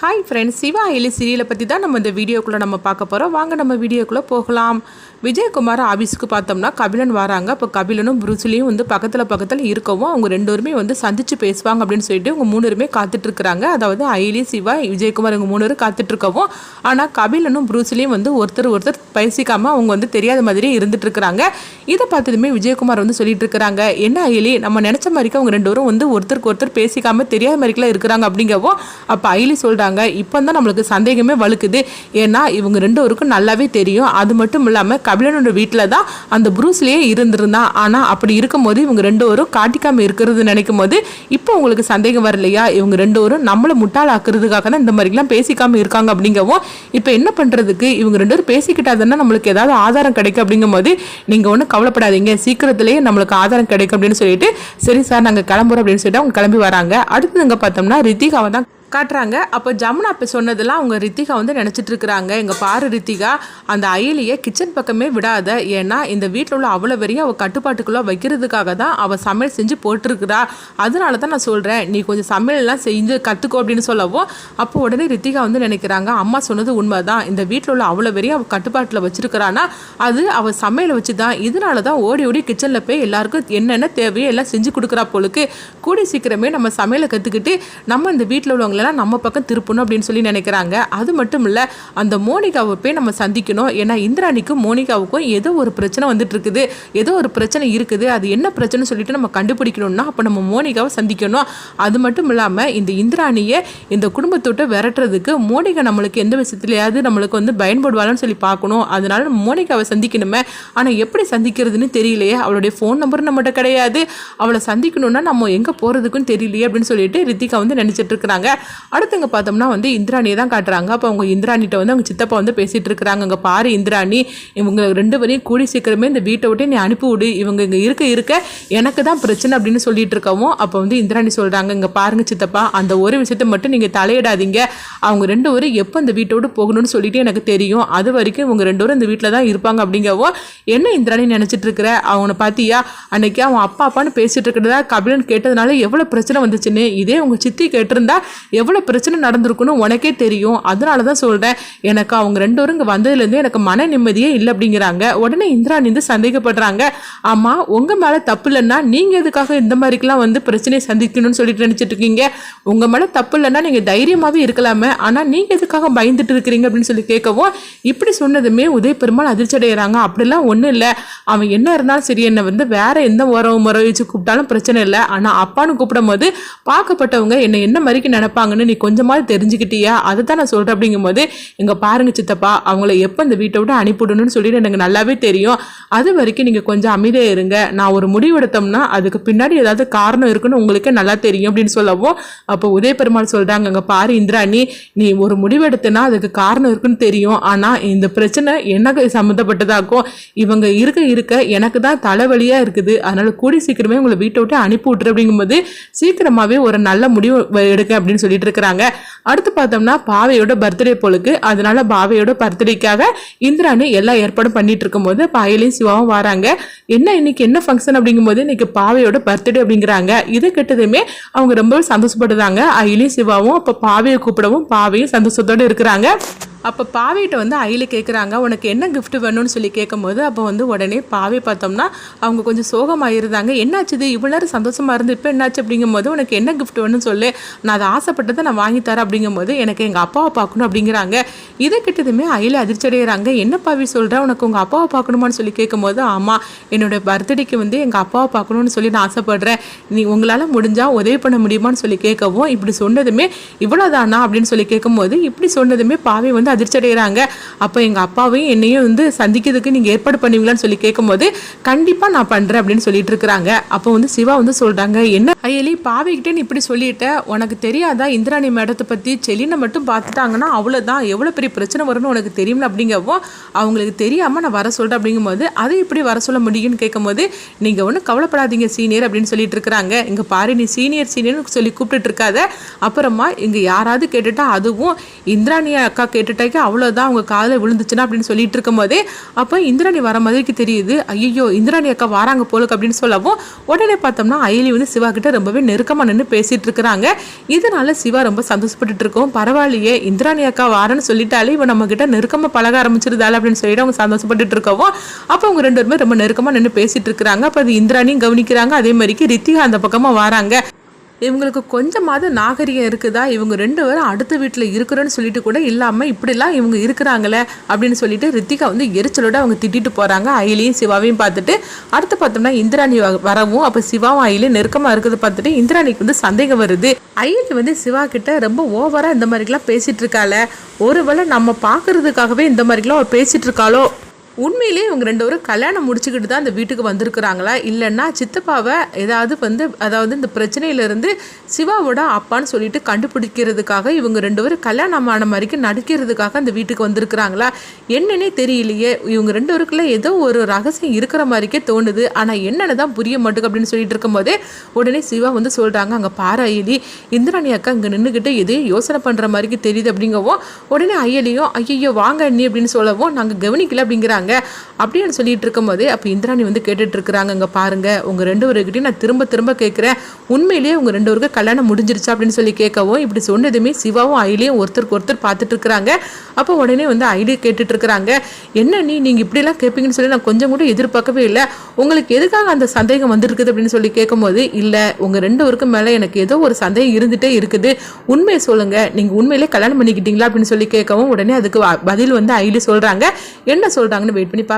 Hi friends Siva எலி சீரியலை பற்றி தான் நம்ம இந்த வீடியோக்குள்ளே நம்ம பார்க்க போகிறோம் வாங்க நம்ம வீடியோக்குள்ளே போகலாம். விஜயகுமார் ஆஃபீஸுக்கு பார்த்தோம்னா கபிலன் வராங்க. இப்போ கபிலனும் புருசிலியும் வந்து பக்கத்தில் பக்கத்தில் இருக்கவும் அவங்க ரெண்டு வந்து சந்தித்து பேசுவாங்க அப்படின்னு சொல்லிட்டு இவங்க மூணுருமே காத்துட்ருக்குறாங்க. அதாவது ஐலி சிவா விஜயகுமார் இவங்க மூணு பேரும் காத்துட்ருக்கவும் ஆனால் கபிலனும் புருசிலியும் வந்து ஒருத்தர் ஒருத்தர் பேசிக்காமல் அவங்க வந்து தெரியாத மாதிரி இருந்துட்டுருக்குறாங்க இதை பார்த்ததுமே விஜயகுமார் வந்து சொல்லிட்டு இருக்கிறாங்க என்ன ஐலி நம்ம நினச்ச மாதிரிக்கு அவங்க ரெண்டு பேரும் வந்து ஒருத்தருக்கு ஒருத்தர் பேசிக்காம தெரியாத மாதிரிக்கெல்லாம் இருக்கிறாங்க? அப்படிங்கவும் அப்போ ஐலி சொல்கிறாங்க இப்போ தான் நம்மளுக்கு சந்தேகமே வலுக்குது ஏன்னா இவங்க ரெண்டு பேருக்கும் நல்லாவே தெரியும். அது மட்டும் இல்லாமல் கபிலனோட வீட்டில் தான் அந்த புரூஸ்லேயே இருந்திருந்தான். ஆனால் அப்படி இருக்கும்போது இவங்க ரெண்டு பேரும் காட்டிக்காமல் இருக்கிறது நினைக்கும் போது இப்போ உங்களுக்கு சந்தேகம் வரலையா? இவங்க ரெண்டு பேரும் நம்மளை முட்டாளாக்குறதுக்காக தான் இந்த மாதிரிலாம் பேசிக்காமல் இருக்காங்க அப்படிங்கவும் இப்போ என்ன பண்ணுறதுக்கு இவங்க ரெண்டு பேரும் பேசிக்கிட்டாதானே நம்மளுக்கு ஏதாவது ஆதாரம் கிடைக்கும் அப்படிங்கும்போது நீங்கள் ஒன்றும் கவலைப்படாதீங்க. சீக்கிரத்திலேயே நம்மளுக்கு ஆதாரம் கிடைக்கும் அப்படின்னு சொல்லிட்டு சரி சார் நாங்கள் கிளம்புறோம் அப்படின்னு சொல்லிட்டு அவங்க கிளம்பி வராங்க. அடுத்து இங்கே பார்த்தோம்னா ரித்திகாவை தான் காட்டுறாங்க. அப்போ ஜமுனா இப்போ சொன்னதெல்லாம் அவங்க ரித்திகா வந்து நினச்சிட்டு இருக்கிறாங்க எங்கள் பாரு ரித்திகா அந்த அயலியை கிச்சன் பக்கமே விடாத. ஏன்னா இந்த வீட்டில் உள்ள அவ்வளோ வரையும் அவள் கட்டுப்பாட்டுக்குள்ளே வைக்கிறதுக்காக தான் அவள் சமையல் செஞ்சு போட்டிருக்கிறா. அதனால தான் நான் சொல்கிறேன் நீ கொஞ்சம் சமையல்லாம் செஞ்சு கற்றுக்கோ அப்படின்னு சொல்லவும் அப்போ உடனே ரித்திகா வந்து நினைக்கிறாங்க அம்மா சொன்னது உண்மை தான் இந்த வீட்டில் உள்ள அவ்வளோ வரையும் அவள் கட்டுப்பாட்டில் வச்சுருக்கிறான்னா அது அவள் சமையலை வச்சு தான் இதனால தான் ஓடி ஓடி கிச்சனில் போய் எல்லாருக்கும் என்னென்ன தேவையோ எல்லாம் செஞ்சு கொடுக்குறா போலுக்கு. கூடி சீக்கிரமே நம்ம சமையலை கற்றுக்கிட்டு நம்ம இந்த வீட்டில் உள்ளவங்களெல்லாம் நம்ம பக்கம் திருப்பணும் அப்படின்னு சொல்லி நினைக்கிறாங்க. அது மட்டும் இல்லை அந்த மோனிகாவை போய் நம்ம சந்திக்கணும். ஏன்னா இந்திராணிக்கும் மோனிகாவுக்கும் ஏதோ ஒரு பிரச்சனை வந்துட்டு இருக்குது ஏதோ ஒரு பிரச்சனை இருக்குது. அது என்ன பிரச்சனை சொல்லிட்டு நம்ம கண்டுபிடிக்கணும்னா அப்போ நம்ம மோனிகாவை சந்திக்கணும். அது மட்டும் இல்லாமல் இந்த இந்திராணியை இந்த குடும்பத்தோட்ட விரட்டுறதுக்கு மோனிகா நம்மளுக்கு எந்த விஷயத்துலையாவது நம்மளுக்கு வந்து பயன்படுவாளான்னு சொல்லி பார்க்கணும். அதனால நம்ம மோனிகாவை சந்திக்கணுமே. ஆனால் எப்படி சந்திக்கிறதுன்னு தெரியலையே. அவளுடைய ஃபோன் நம்பர் நம்மகிட்ட கிடையாது. அவளை சந்திக்கணும்னா நம்ம எங்கே போகிறதுக்கும் தெரியலையே அப்படின்னு சொல்லிட்டு ரித்திகா வந்து நினச்சிட்டு இருக்கிறாங்க. அடுத்தவங்க பார்த்தோம்னா வந்து இந்திராணியை தான் காட்டுறாங்க. அப்போ அவங்க இந்திராணிட்ட வந்து அவங்க சித்தப்பா வந்து பேசிட்டு இருக்கிறாங்க. அங்கே பாரு இந்திராணி இவங்க ரெண்டு பேரையும் கூடி சீக்கிரமே இந்த வீட்டை விட்டு நீ அனுப்பி விடு. இவங்க இங்கே இருக்க இருக்க எனக்கு தான் பிரச்சனை அப்படின்னு சொல்லிட்டு இருக்கவும் அப்போ வந்து இந்திராணி சொல்கிறாங்க இங்கே பாருங்க சித்தப்பா அந்த ஒரு விஷயத்தை மட்டும் நீங்கள் தலையிடாதீங்க. அவங்க ரெண்டு பேரும் எப்போ இந்த வீட்டை விட்டு போகணும்னு சொல்லிட்டு எனக்கு தெரியும். அது வரைக்கும் இவங்க ரெண்டு பேரும் இந்த வீட்டில் தான் இருப்பாங்க. அப்படிங்கவோ என்ன இந்திராணி நினச்சிட்டு இருக்கிற? அவனை பார்த்தியா அன்னைக்கு அவன் அப்பா அப்பான்னு பேசிட்டு இருக்கிறதா? கபிலன் கேட்டதுனால எவ்வளோ பிரச்சனை வந்துச்சுன்னு? இதே உங்க சித்தி கேட்டிருந்தா எவ்வளோ பிரச்சனை நடந்திருக்குன்னு உனக்கே தெரியும். அதனால தான் சொல்கிறேன் எனக்கு அவங்க ரெண்டு பேரும் இங்கே வந்ததுலேருந்து எனக்கு மன நிம்மதியே இல்லை அப்படிங்கிறாங்க. உடனே இந்திரா நிந்து சந்தேகப்படுறாங்க. ஆமாம் உங்கள் மேலே தப்பு இல்லைன்னா நீங்கள் எதுக்காக இந்த மாதிரிக்கெலாம் வந்து பிரச்சனையை சந்திக்கணும்னு சொல்லிட்டு நினச்சிட்டு இருக்கீங்க? உங்கள் மேலே தப்பு இல்லைன்னா நீங்கள் தைரியமாகவே இருக்கலாமே. ஆனால் நீங்கள் எதுக்காக பயந்துட்டு இருக்கிறீங்க அப்படின்னு சொல்லி கேட்கவும் இப்படி சொன்னதுமே உதய பெருமாள் அதிர்ச்சி அடைகிறாங்க அப்படிலாம் ஒன்றும் இல்லை. அவன் என்ன இருந்தாலும் சரி என்னை வந்து வேற எந்த உறவு முறை வச்சு கூப்பிட்டாலும் பிரச்சனை இல்லை. ஆனால் அப்பான்னு கூப்பிடும் போது பார்க்கப்பட்டவங்க என்னை என்ன மாதிரிக்கு இருப்பாங்கன்னு நீ கொஞ்சமாவது தெரிஞ்சுக்கிட்டியா? அதை தான் நான் சொல்கிறேன் அப்படிங்கும்போது இங்கே பாருங்க சித்தப்பா அவங்கள எப்போ இந்த வீட்டை விட்டு அனுப்பிவிடணும்னு சொல்லிட்டு எனக்கு நல்லாவே தெரியும். அது வரைக்கும் நீங்கள் கொஞ்சம் அமைதியாக இருங்க. நான் ஒரு முடிவு எடுத்தோம்னா அதுக்கு பின்னாடி ஏதாவது காரணம் இருக்குன்னு உங்களுக்கே நல்லா தெரியும் அப்படின்னு சொல்லவும் அப்போ உதய பெருமாள் சொல்கிறாங்க அங்கே பாரு இந்திராணி நீ ஒரு முடிவெடுத்தனா அதுக்கு காரணம் இருக்குன்னு தெரியும். ஆனால் இந்த பிரச்சனை எனக்கு சம்மந்தப்பட்டதாக்கும்? இவங்க இருக்க இருக்க எனக்கு தான் தலைவலியாக இருக்குது. அதனால் கூடி சீக்கிரமே உங்களை வீட்டை விட்டு அனுப்பி விட்டுரு அப்படிங்கும்போது சீக்கிரமாகவே ஒரு நல்ல முடிவு எடுக்க அப்படின்னு சொல்லி சொல்லிட்டு இருக்கிறாங்க அடுத்து பார்த்தோம்னா பாவையோட பர்த்டே போலுக்கு அதனால பாவையோட பர்த்டேக்காக இந்திராணி எல்லா ஏற்பாடும் பண்ணிட்டு இருக்கும்போது பாயலையும் சிவாவும் வராங்க. என்ன இன்னைக்கு என்ன ஃபங்க்ஷன் அப்படிங்கும்போது இன்னைக்கு பாவையோட பர்த்டே அப்படிங்கிறாங்க. இதை கெட்டதுமே அவங்க ரொம்ப சந்தோஷப்படுறாங்க அயிலையும் சிவாவும் அப்போ பாவையை கூப்பிடவும் பாவையும் சந்தோஷத்தோடு இருக்கிறாங்க. அப்போ பாவைகிட்ட வந்து அயில கேட்குறாங்க உனக்கு என்ன கிஃப்ட் வேணும்னு சொல்லி கேட்கும்போது அப்போ வந்து உடனே பாவை பார்த்தோம்னா அவங்க கொஞ்சம் சோகமாக இருந்தாங்க என்னாச்சு இது? இவ்வளோ நேரம் சந்தோஷமாக இருந்து இப்போ என்னாச்சு? அப்படிங்கும்போது உனக்கு என்ன கிஃப்ட் வேணும்னு சொல்லு. நான் அதை ஆசைப்பட்டதை நான் வாங்கி தரேன். அப்படிங்கும்போது எனக்கு எங்கள் அப்பாவை பார்க்கணும். அப்படிங்கிறாங்க. இதை கிட்டதுமே அயில அதிர்ச்சி அடைகிறாங்க என்ன பாவி சொல்கிற உனக்கு உங்கள் அப்பாவை பார்க்கணுமான்னு சொல்லி கேட்கும்போது ஆமாம் என்னோட பர்த்டேக்கு வந்து எங்கள் அப்பாவை பார்க்கணும்னு சொல்லி நான் ஆசைப்படுறேன். நீ உங்களால் முடிஞ்சால் உதவி பண்ண முடியுமான்னு சொல்லி கேட்கவும் இப்படி சொன்னதுமே இவ்வளோதானா அப்படின்னு சொல்லி கேட்கும்போது இப்படி சொன்னதுமே பாவை வந்து அதிர்ச்சி அடைகிறாங்க அப்போ எங்கள் அப்பாவையும் என்னையும் வந்து சந்திக்கிறதுக்கு நீங்கள் ஏற்பாடு பண்ணுவீங்களான்னு சொல்லி கேட்கும்போது கண்டிப்பாக நான் பண்ணுறேன் அப்படின்னு சொல்லிட்டு இருக்கிறாங்க அப்போ வந்து சிவா வந்து சொல்கிறாங்க என்ன ஐயலி பாவைக்கிட்டே நீ இப்படி சொல்லிட்ட உனக்கு தெரியாதா? இந்திராணி மேடத்தை பற்றி செலினை மட்டும் பார்த்துட்டாங்கன்னா அவ்வளோதான் எவ்வளோ பெரிய பிரச்சனை வரும்னு உனக்கு தெரியும்ல? அப்படிங்கவோ அவங்களுக்கு தெரியாமல் நான் வர சொல்கிறேன் அப்படிங்கும்போது அதை எப்படி வர சொல்ல முடியும்னு கேட்கும்போது நீங்கள் ஒன்றும் கவலைப்படாதீங்க சீனியர் அப்படின்னு சொல்லிட்டு இருக்கிறாங்க இங்கே பாரு நீ சீனியர் சீனியர்னு சொல்லி கூப்பிட்டுட்டு இருக்காத. அப்புறமா இங்கே யாராவது கேட்டுட்டா அதுவும் இந்திராணி அக்கா கேட்டுட்டா கேட்டாக்கி அவ்வளோதான் அவங்க காதில் விழுந்துச்சுன்னா அப்படின்னு சொல்லிட்டு இருக்கும் போதே அப்போ இந்திராணி வர மாதிரிக்கு தெரியுது. ஐயோ இந்திராணி அக்கா வராங்க போலுக்கு அப்படின்னு சொல்லவும் உடனே பார்த்தோம்னா அயலி வந்து சிவா கிட்ட ரொம்பவே நெருக்கமாக நின்று பேசிட்டு இருக்கிறாங்க. இதனால சிவா ரொம்ப சந்தோஷப்பட்டுட்டு இருக்கோம். பரவாயில்லையே இந்திராணி அக்கா வாரன்னு சொல்லிட்டாலே இவன் நம்ம கிட்ட நெருக்கமாக பழக ஆரம்பிச்சிருந்தாள் அப்படின்னு சொல்லிட்டு அவங்க சந்தோஷப்பட்டுட்டு இருக்கவும் அப்போ அவங்க ரெண்டு பேருமே ரொம்ப நெருக்கமாக நின்று பேசிட்டு இருக்கிறாங்க. அப்போ அது இந்திராணியும் கவனிக்கிறாங்க. அதே மாதிரிக்கு ரித்திகா அந்த பக்கமாக வராங்க. இவங்களுக்கு கொஞ்சமாவது நாகரிகம் இருக்குதா? இவங்க ரெண்டு பேரும் அடுத்த வீட்டில் இருக்கிறோன்னு சொல்லிட்டு கூட இல்லாமல் இப்படிலாம் இவங்க இருக்கிறாங்களே அப்படின்னு சொல்லிட்டு ரித்திகா வந்து எரிச்சலோட அவங்க திட்டிட்டு போகிறாங்க அயிலையும் சிவாவையும் பார்த்துட்டு அடுத்து பார்த்தோம்னா இந்திராணி வ- வரவும் அப்போ சிவாவும் அயிலையும் நெருக்கமாக இருக்கிறத பார்த்துட்டு இந்திராணிக்கு வந்து சந்தேகம் வருது. அயிலி வந்து சிவா கிட்ட ரொம்ப ஓவராக இந்த மாதிரிலாம் பேசிகிட்டு இருக்காள. ஒருவேளை நம்ம பார்க்கறதுக்காகவே இந்த மாதிரிலாம் அவ பேசிகிட்டு இருக்காளோ? உண்மையிலேயே இவங்க ரெண்டு பேரும் கல்யாணம் முடிச்சுக்கிட்டு தான் இந்த வீட்டுக்கு வந்திருக்கிறாங்களா? இல்லைன்னா சித்தப்பாவை ஏதாவது வந்து அதாவது இந்த பிரச்சனையிலேருந்து சிவாவோட அப்பான்னு சொல்லிட்டு கண்டுபிடிக்கிறதுக்காக இவங்க ரெண்டு பேரும் கல்யாணம் ஆன மாதிரிக்கு நடிக்கிறதுக்காக அந்த வீட்டுக்கு வந்திருக்கிறாங்களா? என்னன்னே தெரியலையே. இவங்க ரெண்டு பேருக்குள்ள ஏதோ ஒரு ரகசியம் இருக்கிற மாதிரிக்கே தோணுது. ஆனால் என்னன்னு தான் புரிய மாட்டேங்க அப்படின்னு சொல்லிட்டு இருக்கும்போதே உடனே சிவா வந்து சொல்கிறாங்க அங்கே பாரு அயலி இந்திராணி அக்கா இங்கே நின்றுக்கிட்டு எதையும் யோசனை பண்ணுற மாதிரிக்கு தெரியுது அப்படிங்கவும் உடனே ஐயலியும் ஐயோ வாங்க அண்ணி அப்படின்னு சொல்லவும் நாங்கள் கவனிக்கல அப்படிங்கிறாங்க. 的 அப்படின்னு சொல்லிட்டு இருக்கும்போதே அப்போ இந்திராணி வந்து கேட்டுட்டு இருக்கிறாங்க இங்கே பாருங்க உங்கள் ரெண்டு பேருக்கிட்டையும் நான் திரும்ப திரும்ப கேட்குறேன் உண்மையிலேயே உங்கள் ரெண்டு பேருக்கு கல்யாணம் முடிஞ்சிருச்சா? அப்படின்னு சொல்லி கேட்கவும் இப்படி சொன்னதுமே சிவாவும் ஐலியும் ஒருத்தருக்கு ஒருத்தர் பார்த்துட்டு இருக்கிறாங்க. அப்போ உடனே வந்து ஐடி கேட்டுட்டு இருக்கிறாங்க என்ன நீ நீங்கள் இப்படிலாம் கேட்பீங்கன்னு சொல்லி நான் கொஞ்சம் கூட எதிர்பார்க்கவே இல்லை. உங்களுக்கு எதுக்காக அந்த சந்தேகம் வந்திருக்குது? அப்படின்னு சொல்லி கேட்கும்போது இல்லை உங்கள் ரெண்டு பேருக்கும் மேலே எனக்கு ஏதோ ஒரு சந்தேகம் இருந்துகிட்டே இருக்குது. உண்மையை சொல்லுங்க நீங்கள் உண்மையிலே கல்யாணம் பண்ணிக்கிட்டீங்களா? அப்படின்னு சொல்லி கேட்கவும் உடனே அதுக்கு வ- பதில் வந்து ஐடி சொல்கிறாங்க என்ன சொல்கிறாங்கன்னு வெயிட் பண்ணி பா